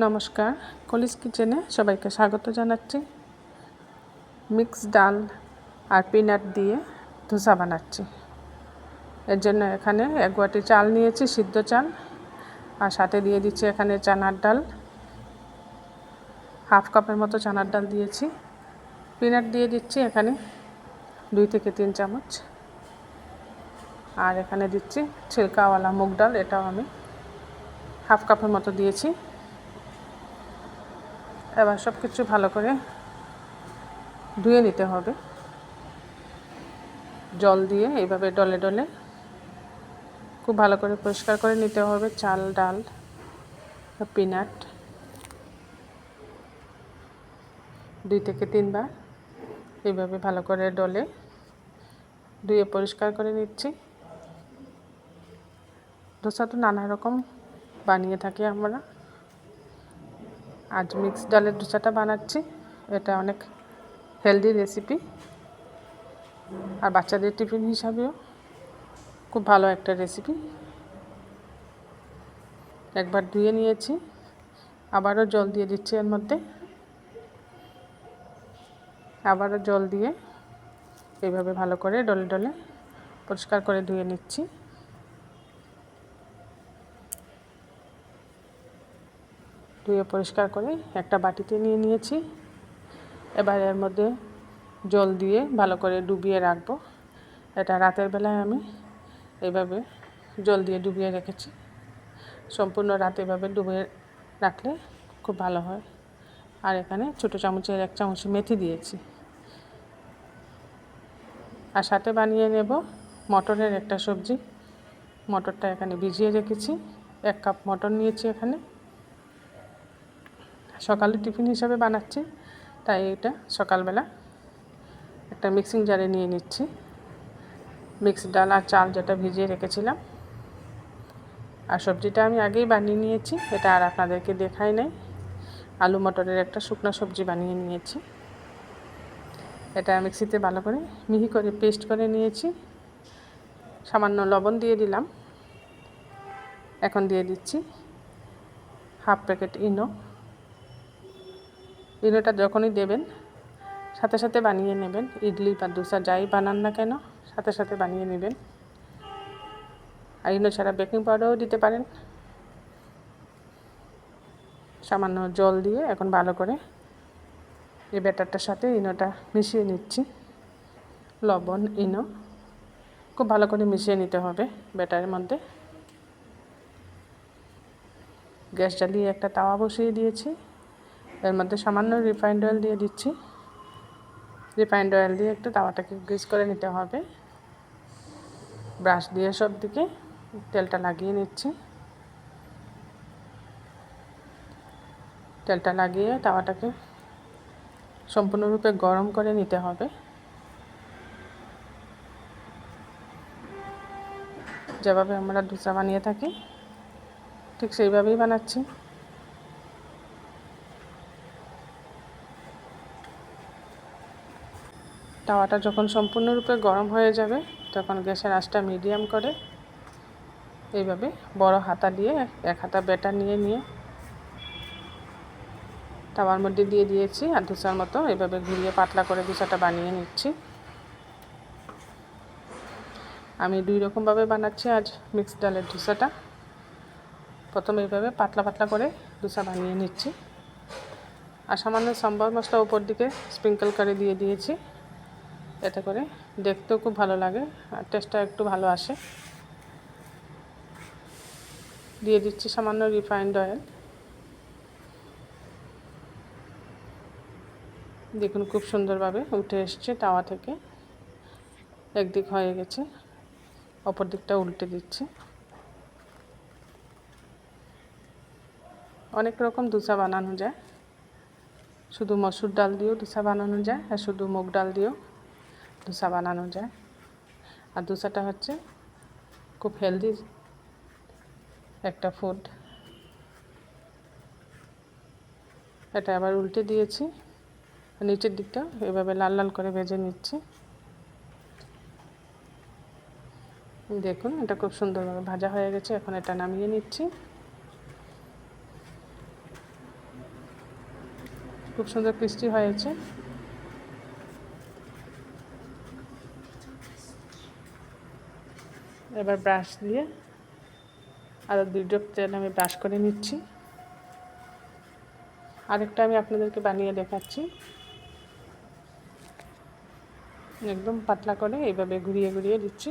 নমস্কার, কলিস কিচেনে সবাইকে স্বাগত জানাচ্ছি। মিক্স ডাল আর পিনাট দিয়ে ধোসা বানাচ্ছি। এর জন্য এখানে এক বাটি চাল নিয়েছি, সিদ্ধ চাল, আর সাথে দিয়ে দিচ্ছি এখানে চানার ডাল। হাফ কাপের মতো চানার ডাল দিয়েছি। পিনাট দিয়ে দিচ্ছি এখানে দুই থেকে তিন চামচ। আর এখানে দিচ্ছি ছিলকাওয়ালা মুগ ডাল, এটাও আমি হাফ কাপের মতো দিয়েছি। এবার সব কিছু ভালো করে ধুয়ে নিতে হবে। জল দিয়ে এইভাবে ডলে ডলে খুব ভালো করে পরিষ্কার করে নিতে হবে। চাল, ডাল, পিনাট দুই থেকে তিনবার এইভাবে ভালো করে ডলে ধুয়ে পরিষ্কার করে নিচ্ছি। ধোসা তো নানা রকম বানিয়ে থাকি আমরা। আজ মিক্স ডালের ডোসাটা বানাচ্ছি। এটা অনেক হেলদি রেসিপি। আর বাচ্চাদের টিফিন হিসাবেও খুব ভালো একটা রেসিপি। একবার ধুয়ে নিয়েছি। আবারও জল দিয়ে দিচ্ছি এর মধ্যে। আবারও জল দিয়ে এইভাবে ভালো করে ডলে ডলে পরিষ্কার করে ধুয়ে নিচ্ছি। ধুয়ে পরিষ্কার করে একটা বাটিতে নিয়ে নিয়েছি। এবার এর মধ্যে জল দিয়ে ভালো করে ডুবিয়ে রাখব। এটা রাতের বেলায় আমি এইভাবে জল দিয়ে ডুবিয়ে রেখেছি। সম্পূর্ণ রাত এভাবে ডুবিয়ে রাখলে খুব ভালো হয়। আর এখানে ছোটো চামচের এক চামচ মেথি দিয়েছি। আর সাথে বানিয়ে নেব মটরের একটা সবজি। মটরটা এখানে ভিজিয়ে রেখেছি। এক কাপ মটর নিয়েছি এখানে। সকালে টিফিন হিসাবে বানাচ্ছি, তাই এটা সকালবেলা। একটা মিক্সিং জারে নিয়ে নিচ্ছি। মিক্স ডাল আর চাল যেটা ভিজিয়ে রেখেছিলাম। আর সবজিটা আমি আগেই বানিয়ে নিয়েছি, এটা আর আপনাদেরকে দেখাই নাই। আলু মটরের একটা শুকনো সবজি বানিয়ে নিয়েছি। এটা মিক্সিতে ভালো করে মিহি করে পেস্ট করে নিয়েছি। সামান্য লবণ দিয়ে দিলাম। এখন দিয়ে দিচ্ছি হাফ প্যাকেট ইনো। ইনোটা যখনই দেবেন, সাথে সাথে বানিয়ে নেবেন। ইডলি বা দোসা যাই বানান না কেন, সাথে সাথে বানিয়ে নেবেন। আর ইনো ছাড়া বেকিং পাউডারও দিতে পারেন। সামান্য জল দিয়ে এখন ভালো করে এই ব্যাটারটার সাথে ইনোটা মিশিয়ে নিচ্ছি। লবণ, ইনো, খুব ভালো করে মিশিয়ে নিতে হবে ব্যাটারের মধ্যে। গ্যাস জ্বালিয়ে একটা তাওয়া বসিয়ে দিয়েছি। এর মধ্যে সামান্য রিফাইন্ড অয়েল দিয়ে দিচ্ছি। রিফাইন্ড অয়েল দিয়ে একটু তাওয়াটাকে গ্রিস করে নিতে হবে। ব্রাশ দিয়ে সব দিকে তেলটা লাগিয়ে নিচ্ছি। তেলটা লাগিয়ে তাওয়াটাকে সম্পূর্ণরূপে গরম করে নিতে হবে। যেভাবে আমরা ধোসা বানিয়ে থাকি, ঠিক সেইভাবেই বানাচ্ছি। তাওয়াটা যখন সম্পূর্ণরূপে গরম হয়ে যাবে, তখন গ্যাসের আঁচটা মিডিয়াম করে এইভাবে বড় হাতা দিয়ে এক হাতা বেটা নিয়ে নিয়ে তাওয়ার মধ্যে দিয়ে দিয়েছি আর ধোসার মতো এভাবে ঘুরিয়ে পাতলা করে ধোসাটা বানিয়ে নিচ্ছি। আমি দুই রকমভাবে বানাচ্ছি আজ মিক্সড ডালের ধোসাটা প্রথমে এইভাবে পাতলা পাতলা করে ধোসা বানিয়ে নিচ্ছি। আর সামান্য সম্বর মশলা উপর দিকে স্প্রিঙ্কল করে দিয়ে দিয়েছি। এতে করে। দেখতেও খুব ভালো লাগে আর টেস্টটা একটু ভালো আসে। দিয়ে দিচ্ছি সামান্য রিফাইন্ড অয়েল দেখুন খুব সুন্দরভাবে উঠে এসছে তাওয়া থেকে। একদিক হয়ে গেছে, অপর দিকটা উল্টে দিচ্ছি। অনেক রকম ধোসা বানানো যায়। শুধু মসুর ডাল দিয়েও ধোসা বানানো যায় আর শুধু মুগ ডাল দিয়েও। ধোসা বানানো যায়। আর ধোসাটা হচ্ছে খুব হেলদি একটা ফুড এটা আবার উল্টে দিয়েছি। নিচের দিকটা এভাবে লাল লাল করে ভেজে নিচ্ছি। দেখুন, এটা খুব সুন্দরভাবে ভাজা হয়ে গেছে। এখন এটা নামিয়ে নিচ্ছি। খুব সুন্দর ক্রিস্পি হয়েছে। এবার ব্রাশ দিয়ে আরও দুই ড্রপ তেল আমি ব্রাশ করে নিচ্ছি। আরেকটা আমি আপনাদেরকে বানিয়ে দেখাচ্ছি। একদম পাতলা করে এইভাবে ঘুরিয়ে ঘুরিয়ে দিচ্ছি।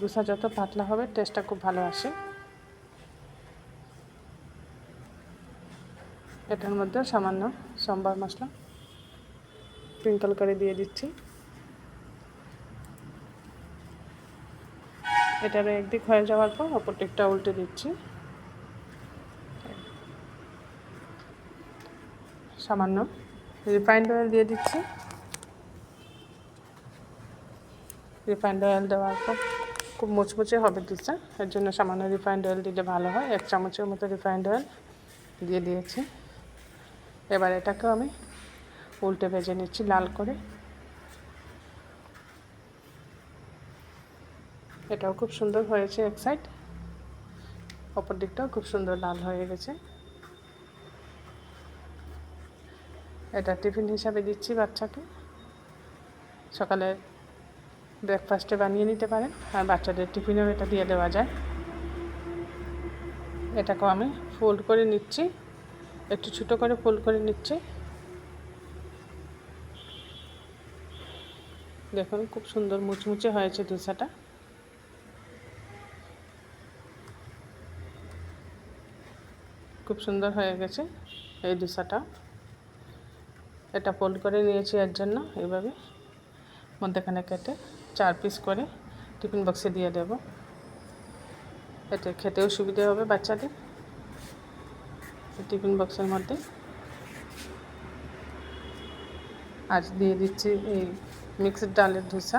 দুসা যত পাতলা হবে টেস্টটা খুব ভালো আসে। এটার মধ্যে সামান্য সম্বার মশলা স্প্রিঙ্কল করে দিয়ে দিচ্ছি। এটার একদিক হয়ে যাওয়ার পর অপর দিকটা উল্টে দিচ্ছি। সামান্য রিফাইন্ড অয়েল দিয়ে দিচ্ছি। রিফাইন্ড অয়েল দেওয়ার পর খুব মুচমুচে হবে দিচ্ছে এর জন্য সামান্য রিফাইন্ড অয়েল দিলে ভালো হয়। এক চামচের মতো রিফাইন্ড অয়েল দিয়ে দিয়েছি। এবার এটাকেও আমি উল্টে ভেজে নিচ্ছি লাল করে। এটাও খুব সুন্দর হয়েছে এক সাইড অপর দিকটাও খুব সুন্দর লাল হয়ে গেছে। এটা টিফিন হিসাবে দিচ্ছি বাচ্চাকে। সকালে ব্রেকফাস্টে বানিয়ে নিতে পারেন, আর বাচ্চাদের টিফিনেও এটা দিয়ে দেওয়া যায়। এটাকেও আমি ফোল্ড করে নিচ্ছি। একটু ছোটো করে ফোল্ড করে নিচ্ছি। দেখুন, খুব সুন্দর মুচমুচে হয়েছে ধোসাটা খুব সুন্দর হয়ে গেছে এই ধোসাটা এটা ফোল্ড করে নিয়েছি এর জন্য, এইভাবে। মধ্যেখানে কেটে চার পিস করে টিফিন বক্সে দিয়ে দেব। এতে খেতেও সুবিধে হবে বাচ্চাদের টিফিন বক্সের মধ্যে। আজ দিয়ে দিচ্ছি এই মিক্সড ডালের ধোসা।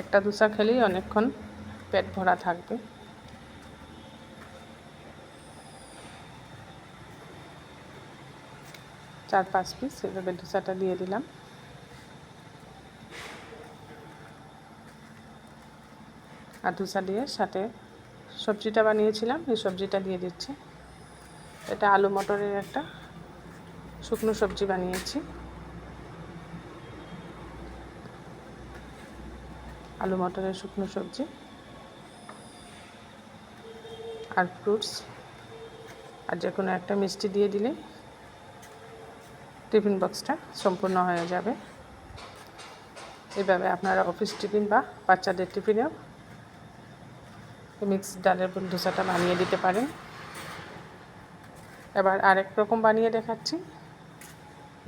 একটা ধোসা খেলেই অনেকক্ষণ পেট ভরা থাকবে। চার পাঁচ পিস এভাবে ধোসাটা দিয়ে দিলাম। আর ধোসা দিয়ে সাথে সবজিটা বানিয়েছিলাম, এই সবজিটা দিয়ে দিচ্ছি। এটা আলু মটরের একটা শুকনো সবজি বানিয়েছি। আলু মটরের শুকনো সবজি। আর ফ্রুটস আর যে কোনো একটা মিষ্টি দিয়ে দিলে টিফিন বক্সটা সম্পূর্ণ হয়ে যাবে। এভাবে আপনারা অফিস টিফিন বা বাচ্চাদের টিফিনেও মিক্স ডালের ধোসাটা বানিয়ে দিতে পারেন। এবার আরেক রকম বানিয়ে দেখাচ্ছি।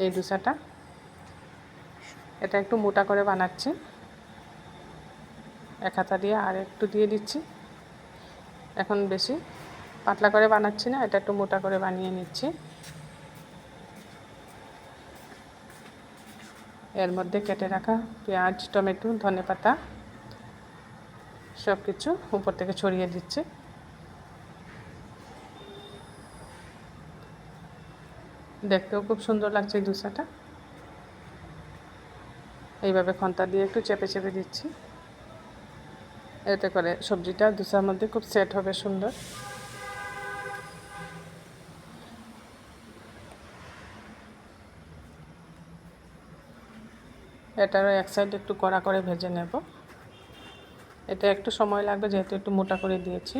এই ধোসাটা এটা একটু মোটা করে বানাচ্ছি। এক হাতা দিয়ে আর একটু দিয়ে দিচ্ছি। এখন বেশি। পাতলা করে বানাচ্ছি না, এটা একটু মোটা করে বানিয়ে নিচ্ছি। এর মধ্যে কেটে রাখা পেঁয়াজ, টমেটো, ধনে পাতা সব কিছু উপর থেকে ছড়িয়ে দিচ্ছে। দেখতেও খুব সুন্দর লাগছে এই ধোসাটা। এইভাবে খন্তা দিয়ে একটু চেপে চেপে দিচ্ছি। এতে করে সবজিটা ধোসার মধ্যে খুব সেট হবে সুন্দর। এটারও এক সাইড একটু কড়া করে ভেজে নেব। এটা একটু সময় লাগবে যেহেতু একটু মোটা করে দিয়েছি।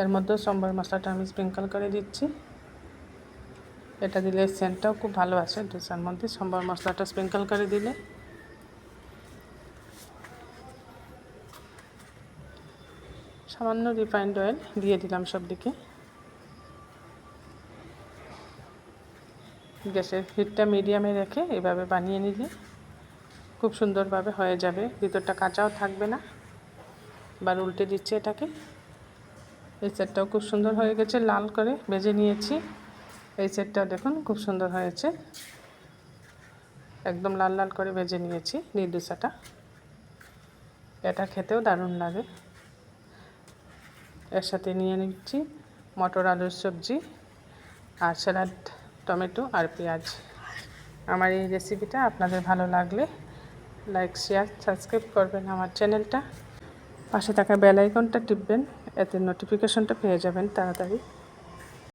এর মধ্যে সম্বর মশলাটা আমি স্প্রিঙ্কল করে দিচ্ছি। এটা দিলে সেন্টটাও খুব ভালো আছে ডোসার মধ্যে। সম্বর মশলাটা স্প্রিঙ্কল করে দিলে সামান্য রিফাইন্ড অয়েল দিয়ে দিলাম সব দিকে গ্যাসের হিটটা মিডিয়ামে রেখে এভাবে বানিয়ে নিলে খুব সুন্দরভাবে হয়ে যাবে। ভিতরটা কাঁচাও থাকবে না এবার উল্টে দিচ্ছে এটাকে। এই সেটটাও খুব সুন্দর হয়ে গেছে, লাল করে ভেজে নিয়েছি। এই সেটটাও দেখুন খুব সুন্দর হয়েছে। একদম লাল লাল করে ভেজে নিয়েছি নির্দোসাটা এটা খেতেও দারুণ লাগে। এর সাথে নিয়ে নিচ্ছি। মটর, আলুর সবজি আর স্যালাড, টমেটো আর পেঁয়াজ। আমার এই রেসিপিটা আপনাদের ভালো লাগলে লাইক, শেয়ার, সাবস্ক্রাইব করবেন আমার চ্যানেলটা। পাশে থাকা বেল আইকনটা টিপবেন, এতে নোটিফিকেশনটা পেয়ে যাবেন তাড়াতাড়ি।